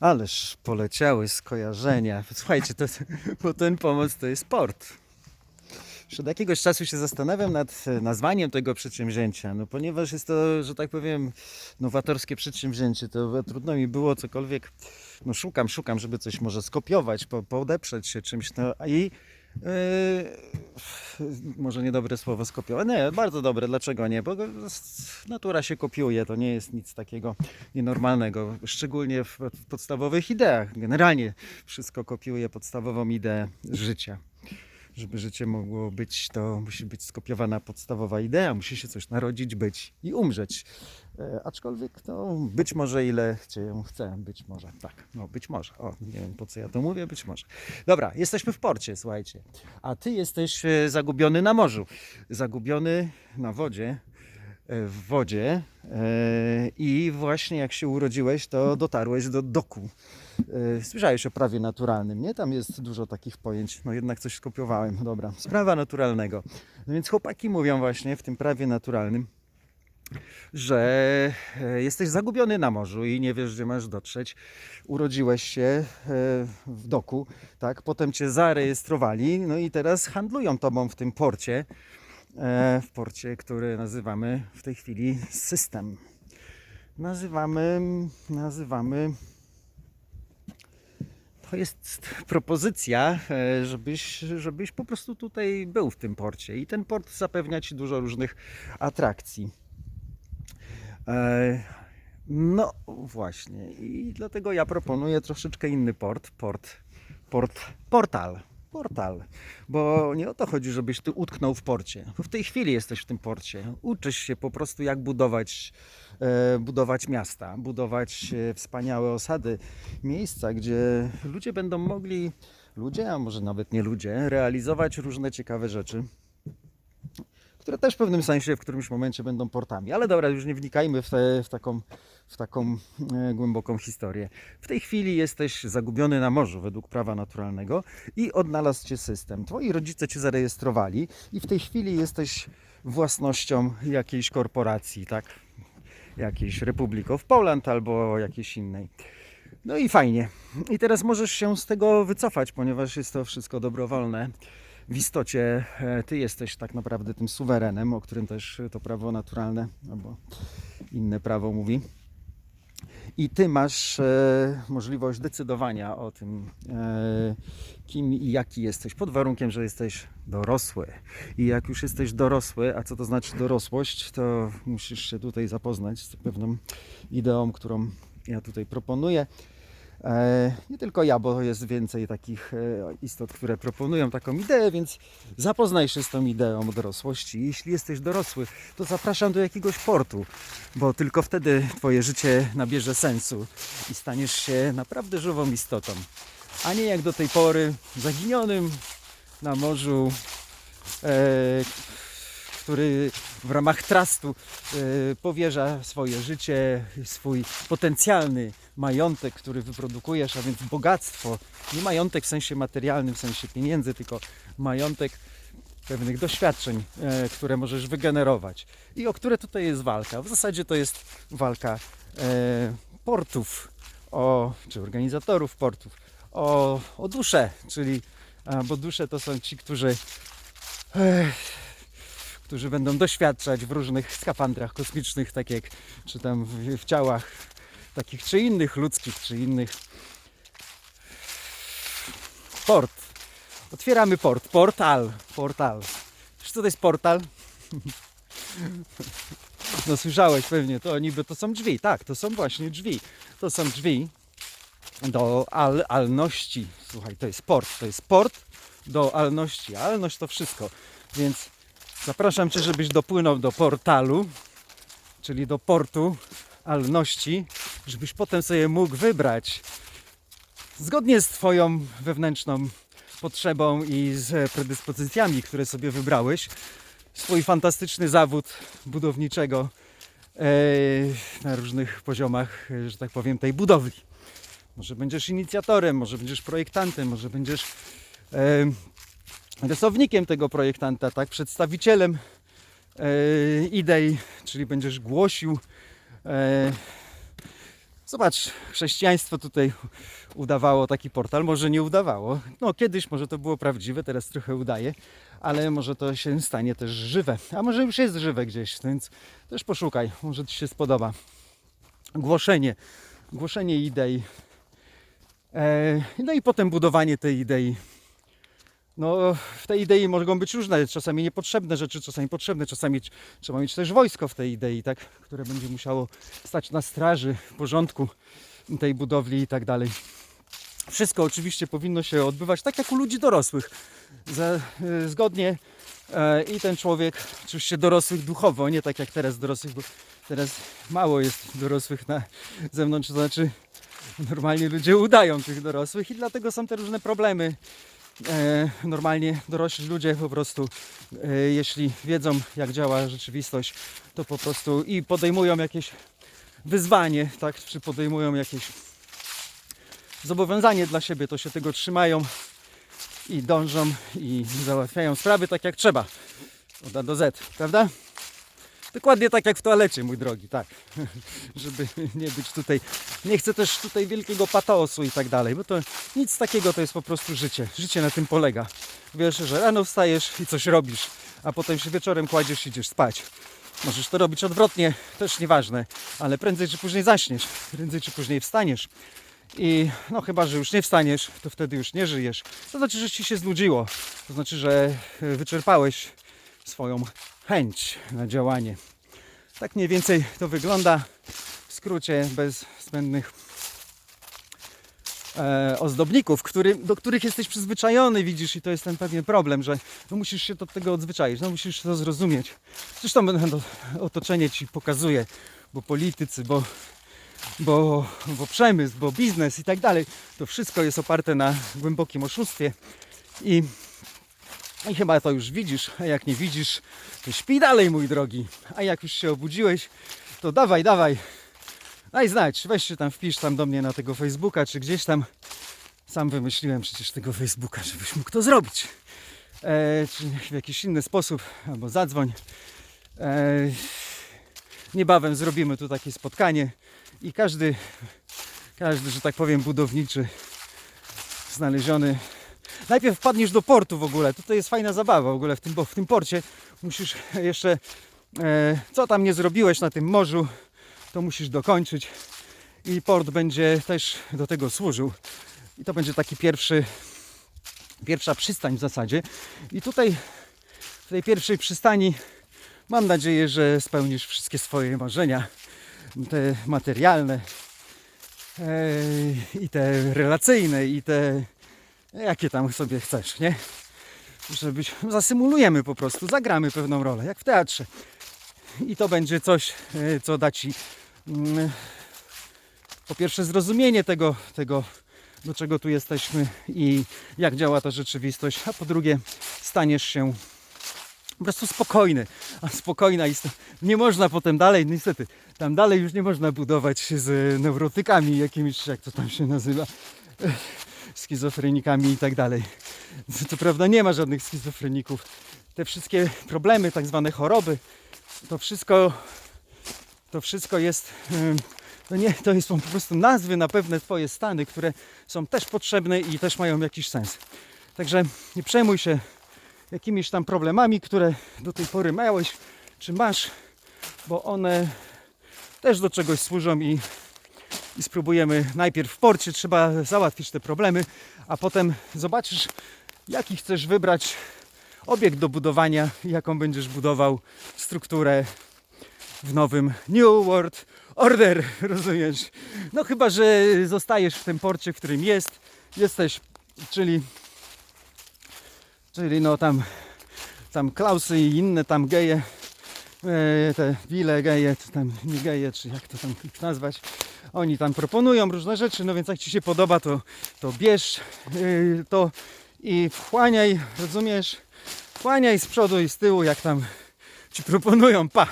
Ależ poleciały skojarzenia. Słuchajcie, to, bo ten pomoc to jest sport. Już od jakiegoś czasu się zastanawiam nad nazwaniem tego przedsięwzięcia, no ponieważ jest to, że tak powiem, nowatorskie przedsięwzięcie, to trudno mi było cokolwiek, no szukam, szukam, żeby coś może skopiować, po, podeprzeć się czymś, no i może niedobre słowo skopiować. Nie, bardzo dobre. Dlaczego nie? Bo natura się kopiuje. To nie jest nic takiego nienormalnego. Szczególnie w podstawowych ideach. Generalnie wszystko kopiuje podstawową ideę życia. Żeby życie mogło być, to musi być skopiowana podstawowa idea, musi się coś narodzić, być i umrzeć. E, aczkolwiek, no, być może ile cię chcę, być może, tak, no być może. O, nie wiem po co ja to mówię, być może. Dobra, jesteśmy w porcie, słuchajcie. A ty jesteś e, zagubiony na morzu, zagubiony na wodzie, w wodzie e, i właśnie jak się urodziłeś, to dotarłeś do doku. E, Słyszałeś o prawie naturalnym, nie? Tam jest dużo takich pojęć. No jednak coś skopiowałem. Dobra, sprawa naturalnego. No więc chłopaki mówią właśnie w tym prawie naturalnym, że e, jesteś zagubiony na morzu i nie wiesz, gdzie masz dotrzeć. Urodziłeś się e, w doku, tak? Potem cię zarejestrowali, no i teraz handlują tobą w tym porcie, e, w porcie, który nazywamy w tej chwili system. Nazywamy, nazywamy to jest propozycja, e, żebyś, żebyś po prostu tutaj był w tym porcie. I ten port zapewnia ci dużo różnych atrakcji. E, No właśnie, i dlatego ja proponuję troszeczkę inny port. Port, port, portal. Portal, bo nie o to chodzi, żebyś ty utknął w porcie. W tej chwili jesteś w tym porcie. Uczysz się po prostu, jak budować, e, budować miasta, budować e, wspaniałe osady, miejsca, gdzie ludzie będą mogli, ludzie, a może nawet nie ludzie, realizować różne ciekawe rzeczy które też w pewnym sensie w którymś momencie będą portami. Ale dobra, już nie wnikajmy w, te, w taką, w taką e, głęboką historię. W tej chwili jesteś zagubiony na morzu według prawa naturalnego i odnalazł cię system. Twoi rodzice cię zarejestrowali i w tej chwili jesteś własnością jakiejś korporacji, tak? Jakiejś Republic of Poland albo jakiejś innej. No i fajnie. I teraz możesz się z tego wycofać, ponieważ jest to wszystko dobrowolne w istocie e, ty jesteś tak naprawdę tym suwerenem, o którym też to prawo naturalne albo inne prawo mówi. I ty masz e, możliwość decydowania o tym, e, kim i jaki jesteś, pod warunkiem, że jesteś dorosły. I jak już jesteś dorosły, a co to znaczy dorosłość, to musisz się tutaj zapoznać z pewną ideą, którą ja tutaj proponuję. E, nie tylko ja, bo jest więcej takich e, istot, które proponują taką ideę, więc zapoznaj się z tą ideą dorosłości. Jeśli jesteś dorosły, to zapraszam do jakiegoś portu, bo tylko wtedy Twoje życie nabierze sensu i staniesz się naprawdę żywą istotą, a nie jak do tej pory zaginionym na morzu. Który w ramach trustu e, powierza swoje życie, swój potencjalny majątek, który wyprodukujesz, a więc bogactwo. Nie majątek w sensie materialnym, w sensie pieniędzy, tylko majątek pewnych doświadczeń, e, które możesz wygenerować. I o które tutaj jest walka? W zasadzie to jest walka e, portów, o, czy organizatorów portów, o, o duszę, czyli, bo dusze to są ci, którzy którzy będą doświadczać w różnych skafandrach kosmicznych, tak jak czy tam w, w ciałach takich czy innych ludzkich, czy innych. Port. Otwieramy port. Portal. Portal. Czy to jest portal? No słyszałeś pewnie, to niby to są drzwi. Tak, to są właśnie drzwi. To są drzwi do al, alności. Słuchaj, to jest port. To jest port do alności. Alność to wszystko. Więc Zapraszam Cię, żebyś dopłynął do portalu, czyli do portu alności, żebyś potem sobie mógł wybrać zgodnie z Twoją wewnętrzną potrzebą i z predyspozycjami, które sobie wybrałeś, swój fantastyczny zawód budowniczego e, na różnych poziomach, że tak powiem, tej budowli. Może będziesz inicjatorem, może będziesz projektantem, może będziesz e, rysownikiem tego projektanta, tak, przedstawicielem e, idei, czyli będziesz głosił e, Zobacz, chrześcijaństwo tutaj udawało taki portal, może nie udawało. No kiedyś może to było prawdziwe, teraz trochę udaje, ale może to się stanie też żywe. A może już jest żywe gdzieś, więc też poszukaj, może Ci się spodoba. Głoszenie, głoszenie idei. E, no i potem budowanie tej idei. No, w tej idei mogą być różne, czasami niepotrzebne rzeczy, czasami potrzebne, czasami tr- trzeba mieć też wojsko w tej idei, tak, które będzie musiało stać na straży porządku tej budowli i tak dalej. Wszystko oczywiście powinno się odbywać tak jak u ludzi dorosłych. Y, zgodnie e, i ten człowiek, oczywiście dorosłych duchowo, nie tak jak teraz dorosłych, bo teraz mało jest dorosłych na zewnątrz, to znaczy normalnie ludzie udają tych dorosłych i dlatego są te różne problemy. E, normalnie dorośli ludzie po prostu, e, jeśli wiedzą jak działa rzeczywistość, to po prostu i podejmują jakieś wyzwanie, tak, czy podejmują jakieś zobowiązanie dla siebie, to się tego trzymają i dążą i załatwiają sprawy tak jak trzeba. Od A do Z, prawda? Dokładnie tak jak w toalecie, mój drogi, tak. Żeby nie być tutaj. Nie chcę też tutaj wielkiego patosu i tak dalej, bo to nic takiego to jest po prostu życie. Życie na tym polega. Wiesz, że rano wstajesz i coś robisz, a potem się wieczorem kładziesz i idziesz spać. Możesz to robić odwrotnie, też nieważne, ale prędzej czy później zaśniesz, prędzej czy później wstaniesz. I no chyba, że już nie wstaniesz, to wtedy już nie żyjesz. To znaczy, że ci się znudziło. To znaczy, że e, wyczerpałeś swoją chęć na działanie. Tak mniej więcej to wygląda. W skrócie, bez zbędnych e, ozdobników, który, do których jesteś przyzwyczajony, widzisz, i to jest ten pewien problem, że no musisz się do tego odzwyczaić, no musisz to zrozumieć. Zresztą no, otoczenie ci pokazuje, bo politycy, bo bo, bo przemysł, bo biznes i tak dalej, to wszystko jest oparte na głębokim oszustwie i, i chyba to już widzisz, a jak nie widzisz, to śpi dalej mój drogi, a jak już się obudziłeś, to dawaj, dawaj, daj znać, weź się tam, wpisz tam do mnie na tego Facebooka, czy gdzieś tam, sam wymyśliłem przecież tego Facebooka, żebyś mógł to zrobić, e, czy w jakiś inny sposób, albo zadzwoń, e, niebawem zrobimy tu takie spotkanie, i każdy, każdy, że tak powiem, budowniczy znaleziony. Najpierw wpadniesz do portu w ogóle. Tutaj jest fajna zabawa w ogóle w tym, bo w tym porcie musisz jeszcze, e, co tam nie zrobiłeś na tym morzu, to musisz dokończyć. I port będzie też do tego służył. I to będzie taki pierwszy, pierwsza przystań w zasadzie. I tutaj w tej pierwszej przystani mam nadzieję, że spełnisz wszystkie swoje marzenia te materialne e, i te relacyjne i te jakie tam sobie chcesz, nie? Żebyś zasymulujemy po prostu, zagramy pewną rolę, jak w teatrze. I to będzie coś, e, co da ci mm, po pierwsze zrozumienie tego, tego, do czego tu jesteśmy i jak działa ta rzeczywistość, a po drugie staniesz się po prostu spokojny. A spokojna jest. Nie można potem dalej, niestety, tam dalej już nie można budować z neurotykami jakimiś, jak to tam się nazywa, schizofrenikami i tak dalej. Co prawda nie ma żadnych schizofreników. Te wszystkie problemy, tak zwane choroby, to wszystko, to wszystko jest, to nie, to jest po prostu nazwy na pewne Twoje stany, które są też potrzebne i też mają jakiś sens. Także nie przejmuj się jakimiś tam problemami, które do tej pory miałeś, czy masz, bo one też do czegoś służą i, i spróbujemy najpierw w porcie, trzeba załatwić te problemy, a potem zobaczysz, jaki chcesz wybrać obiekt do budowania, jaką będziesz budował strukturę w nowym New World Order, rozumiesz? No chyba, że zostajesz w tym porcie, w którym jest, jesteś, czyli Czyli no tam, tam Klausy i inne tam geje, te wile geje, czy tam nie geje, czy jak to tam nazwać. Oni tam proponują różne rzeczy, no więc jak Ci się podoba, to, to bierz e, to i wchłaniaj, rozumiesz? Wchłaniaj z przodu i z tyłu, jak tam Ci proponują, pa!